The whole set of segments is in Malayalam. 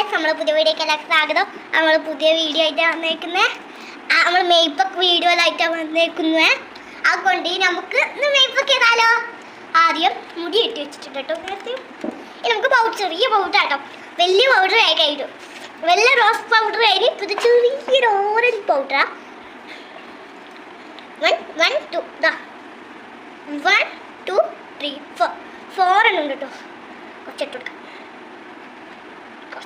ഗായ്സ് നമ്മൾ പുതിയ വീഡിയോ എല്ലാവർക്കും സ്വാഗതം. നമ്മൾ പുതിയ വീഡിയോ ആയിട്ട് വന്നേക്കുന്നത് നമ്മൾ മെയ്പ്പൊക്കെ വീഡിയോയിലായിട്ടാണ് വന്നേക്കുന്നത് അതുകൊണ്ട് നമുക്ക് മെയ്പ്പൊക്കെ ചെയ്താലോ ആദ്യം മുടി ഇട്ട് വെച്ചിട്ടുണ്ട് കേട്ടോ നേരത്തെ നമുക്ക് പൗഡർ ചെറിയ പൗഡർ കേട്ടോ വലിയ പൗഡർ ആയി കഴിഞ്ഞു വലിയ റോസ് പൗഡർ ആയി ഇത് ചെറിയൊരു ഓറഞ്ച് പൗഡറാ വൺ വൺ ടു ദാ. One two three four four എണ്ണം കേട്ടോ. കുറച്ചിട്ട്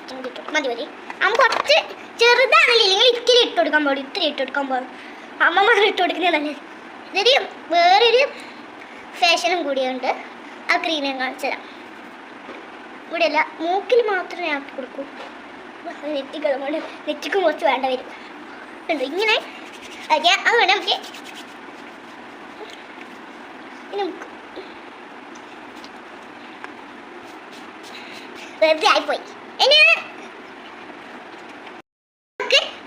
കുറച്ചും കിട്ടും മതി മതി. അമ്മ കുറച്ച് ചെറുതാണല്ലോ? ഇല്ലെങ്കിൽ ഇത്തിരി ഇട്ട് കൊടുക്കാൻ പാടും. ഇത്തിരി ഇട്ട് കൊടുക്കാൻ പാടും. അമ്മമാർ ഇട്ട് കൊടുക്കുന്നത് നല്ലത് ഇതൊരു വേറൊരു ഫാഷനും കൂടിയുണ്ട്. ആ ക്രീം ഞാൻ കാണിച്ചു തരാം. ഇവിടെയല്ല മൂക്കിൽ മാത്രമേ ആക്കി കൊടുക്കൂ. നെറ്റിക്ക് കൊണ്ട് നെറ്റിക്കും കുറച്ച് വേണ്ട വരും. ഉണ്ട് ഇങ്ങനെ അതെ അത് വേണം. നമുക്ക് നമുക്ക് വെറുതെ ആയിപ്പോയി. ഇനി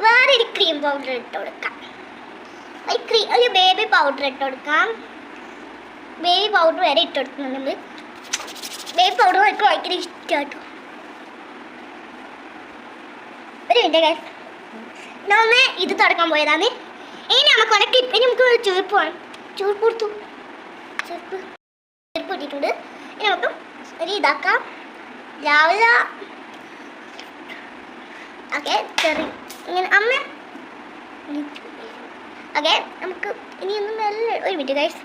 വേറൊരു ക്രീം പൗഡർ ഇട്ട് കൊടുക്കാം. ഒരു ക്രീം ഒരു ബേബി പൗഡർ ഇട്ട് കൊടുക്കാം. ബേബി പൗഡർ വരെ ഇട്ട് കൊടുക്കുന്നുണ്ട് നമ്മൾ ബേബി പൗഡർ എനിക്ക് ഭയങ്കര ഇഷ്ടമാട്ടോ ഒരു മിനിറ്റ് നമ്മൾ ഇത് തുടക്കാൻ പോയതാണ് ഇനി നമുക്ക് ഉണക്കി ഇനി നമുക്ക് ചുവപ്പ് വേണം. ചുവപ്പ് കൊടുത്തു. ചുവപ്പ് ചുവപ്പ് ഇട്ടിട്ടുണ്ട് ഇനി നമുക്ക് ഒരു ഇതാക്കാം. രാവിലെ ഓക്കെ ചെറി. ഇങ്ങനെ അമ്മ. ഓക്കെ നമുക്ക് ഇനി ഒന്ന് മെല്ലെ ഒരു മിനിറ്റ് ഗൈസ്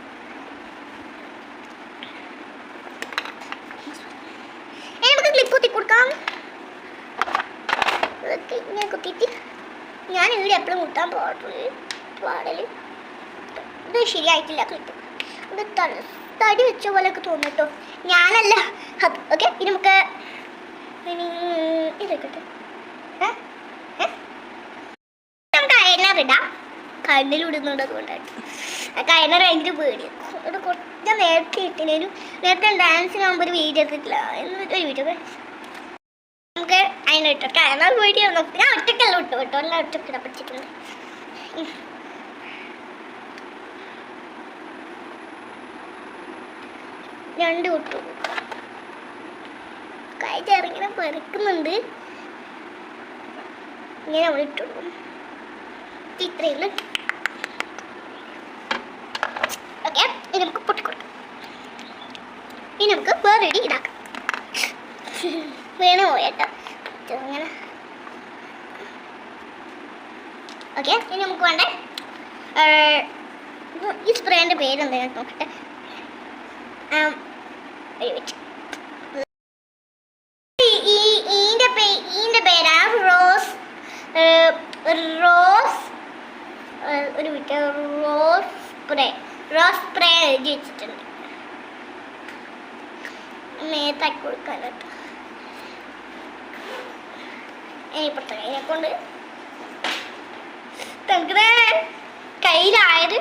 ഞാൻ ഇവിടെ എപ്പോഴും കുത്താൻ പാടൽ. ഇത് ശരിയായിട്ടില്ല ക്ലിപ്പ് ഇത് തടി വെച്ച പോലെയൊക്കെ തോന്നും കേട്ടോ. ഞാനല്ല. ഓക്കെ ഇനി നമുക്ക് ഇതൊക്കെ ഏ? ഏ? നമുക്ക് അയനർ ഇടാം കണ്ണിലിടുന്നുണ്ട് ആ കയനർ ഭയങ്കര പേടി അവിടെ കുറച്ച് നേരത്തെ ഇട്ടിനു നേരത്തെ ഡാൻസിനാകുമ്പോൾ ഒരു വീഡിയോ എടുത്തിട്ടില്ല. എന്നിട്ട് ഒരു വീഡിയോ നമുക്ക് അതിനെ ഇട്ടു. കയനർ വീഡിയോ ഞാൻ ഒറ്റക്കല്ല ഇട്ടു കേട്ടോ. എല്ലാം ഒറ്റക്കിട പഠിച്ചിട്ടുണ്ട്. രണ്ട് വിട്ടു കൈ ചെറുങ്ങനെ പെറുക്കുന്നുണ്ട്. ഇങ്ങനെ നമ്മൾ ഇട്ടു ഇത്രയുള്ളൂ ഓക്കെ ഇനി നമുക്ക് പൊട്ടിക്കൊടുക്കാം ഇനി നമുക്ക് വേറെ ഇടി ഇതാക്കാം. വീണ് പോയേട്ടോ അങ്ങനെ. ഓക്കെ ഇനി നമുക്ക് വേണ്ടേ ഈ സ്പ്രേന്റെ പേരെന്താ നോക്കട്ടെ? ഒരു minute rose spray. Rose spray എഴുതി വെച്ചിട്ടുണ്ട്. മേത്താക്കി കൊടുക്കാനായിട്ട് ഇനി ഇപ്പുറത്തെ കൊണ്ട്. തങ്കടേ കയ്യിലായത്.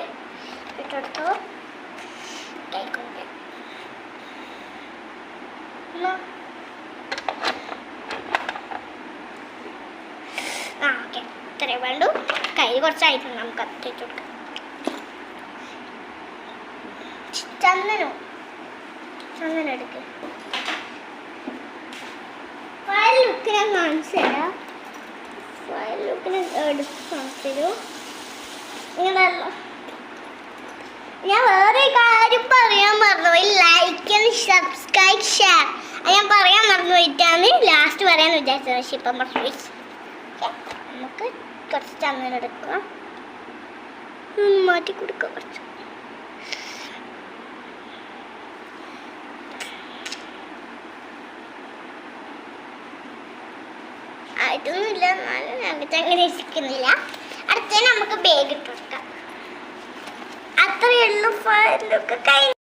ഇട്ടെടുത്തോ. കൈ ആ ഓക്കെ. ഇത്രയും വേണ്ടു കൈ കുറച്ചായിട്ടുണ്ട്. നമുക്ക് അത്തേച്ച് കൊടുക്കാം. ചന്ദനോ. ചന്ദനം എടുക്ക്. ഫയൽ ലുക്ക് ഞാൻ കാണിച്ചു തരാം. ഫയൽ ലുക്ക് എടുത്ത് കാണിച്ചു തരൂ. ഇങ്ങനല്ല ഞാൻ വേറെ കാര്യം പറയാൻ മറന്നുപോയി. ലൈക്ക് സബ്സ്ക്രൈബ് ഷെയർ ഞാൻ പറയാൻ മറന്നു പോയിട്ടാണ് ലാസ്റ്റ് പറയാൻ വിചാരിച്ചത്. പക്ഷെ ഇപ്പം മറന്നുപോയി. നമുക്ക് കുറച്ച് ചന്ദനം എടുക്കാം. മാറ്റി കൊടുക്കാം കുറച്ച്. അതൊന്നുമില്ല എന്നാലും ഞങ്ങൾക്ക് അങ്ങനെ ഇരിക്കുന്നില്ല. അടുത്തതിന് നമുക്ക് ബാഗ് ഇട്ട് കൊടുക്കാം അത്രയുള്ളൂ ഫയലൊക്കെ കഴിഞ്ഞു